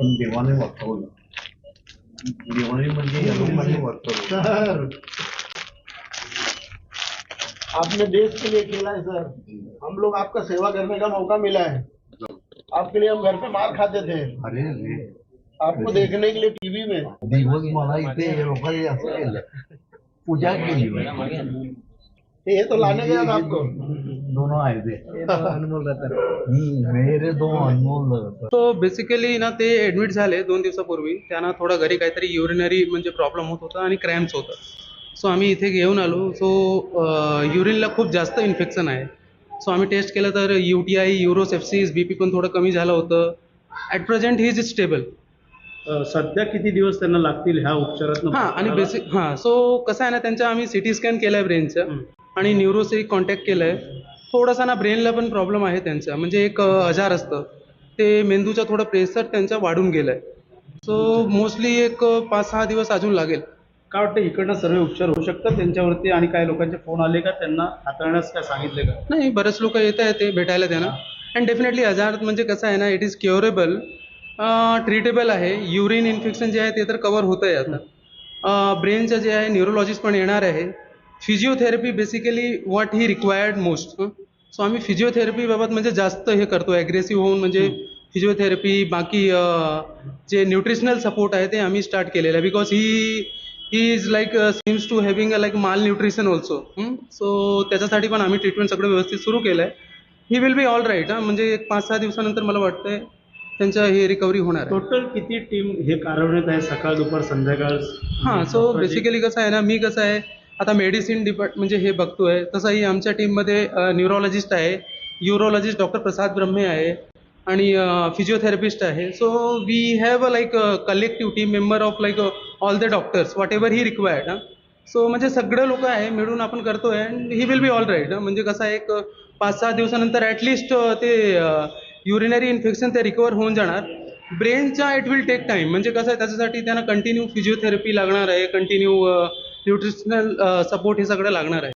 पण देवाने वाचवलं. देवाने म्हणजे या लोकांनी वाचवलं. सर. आपने देश के लिए खेला है सर. हम लोग आपका सेवा करने का मौका मिला है. आपके लिए हम घर पे मार खाते थे. अरे आपको देखने के लिए टीवी में. दिवस मला इथे लोकांनी असं केलं. पूजा केली ये तो लाने गया था आपको. दोनों आए थे हम्म, मेरे दो अनमोल रतन. सो बेसिकली ना ते ॲडमिट झाले दोन दिवसापूर्वी. त्यांना थोडा घरी काहीतरी युरिनरी म्हणजे प्रॉब्लेम होत होता आणि क्रॅम्प्स होतं. सो आम्ही इथे घेऊन आलो. सो युरिनला खूप जास्त इन्फेक्शन आहे. सो आम्ही टेस्ट केलं तर U T I urosepsis B P पण थोडं कमी झालं होतं. At present he is stable सध्या किती दिवस त्यांना लागतील ह्या उपचारात हां आणि बेसिक हां सो कसं आहे ना त्यांच्या आम्ही सी टी स्कॅन केलं आहे ब्रेनचं आणि न्यूरोशी कॉन्टॅक्ट केलं आहे थोडासा ना ब्रेनला पण प्रॉब्लेम आहे त्यांचा. म्हणजे एक आजार असतं. ते मेंदूचा थोडं प्रेशर त्यांचा वाढून गेलं आहे सो मोस्टली एक पाच सहा दिवस अजून लागेल. काय वाटतं इकडनं सर्व उपचार होऊ शकतात त्यांच्यावरती आणि काही लोकांचे फोन आले का? त्यांना हाताळण्यास काय सांगितले का? नाही बरेच लोक येत आहेत ते भेटायला त्यांना. अँड डेफिनेटली आजार म्हणजे कसं आहे ना इट इज क्युरेबल ट्रीटेबल आहे. युरिन इन्फेक्शन जे आहे ते तर कवर होतं आहे आता ब्रेनचं जे आहे न्यूरोलॉजिस्ट पण येणार आहे. Physiotherapy basically what he required most so आम्ही फिजिओथेरपी बाबत म्हणजे जास्त हे करतो ॲग्रेसिव्ह होऊन म्हणजे फिजिओथेरपी बाकी जे न्यूट्रिशनल सपोर्ट आहे ते आम्ही स्टार्ट केलेलं आहे. Because he he is like seems to having a like malnutrition also so त्याच्यासाठी पण आम्ही ट्रीटमेंट सगळं व्यवस्थित सुरू केलं आहे he will be all right हां. म्हणजे एक पाच सहा दिवसानंतर मला वाटतंय त्यांचं हे रिकव्हरी होणार आहे. टोटल किती टीम हे कार्यान्वित आहे? सकाळ दुपार संध्याकाळ? हां. सो बेसिकली कसं आहे ना मी कसं आहे आता मेडिसिन डिपार्ट म्हणजे हे बघतोय. तसंही आमच्या टीममध्ये न्यूरोलॉजिस्ट आहे. युरोलॉजिस्ट डॉक्टर प्रसाद ब्रह्मे आहे आणि फिजिओथेरपिस्ट आहे. So we have a like collective team member of like all the doctors whatever he required हां सो म्हणजे सगळे लोक आहे मिळून आपण करतोय and he will be all right म्हणजे कसं आहे एक पाच सहा दिवसानंतर ॲटलिस्ट ते युरिनरी इन्फेक्शन ते रिकवर होऊन जाणार. ब्रेनचा इट विल टेक टाईम म्हणजे कसं आहे त्याच्यासाठी त्यांना कंटिन्यू फिजिओथेरपी लागणार आहे कंटिन्यू न्यूट्रिशनल सपोर्ट हे सगळं लागणार आहे.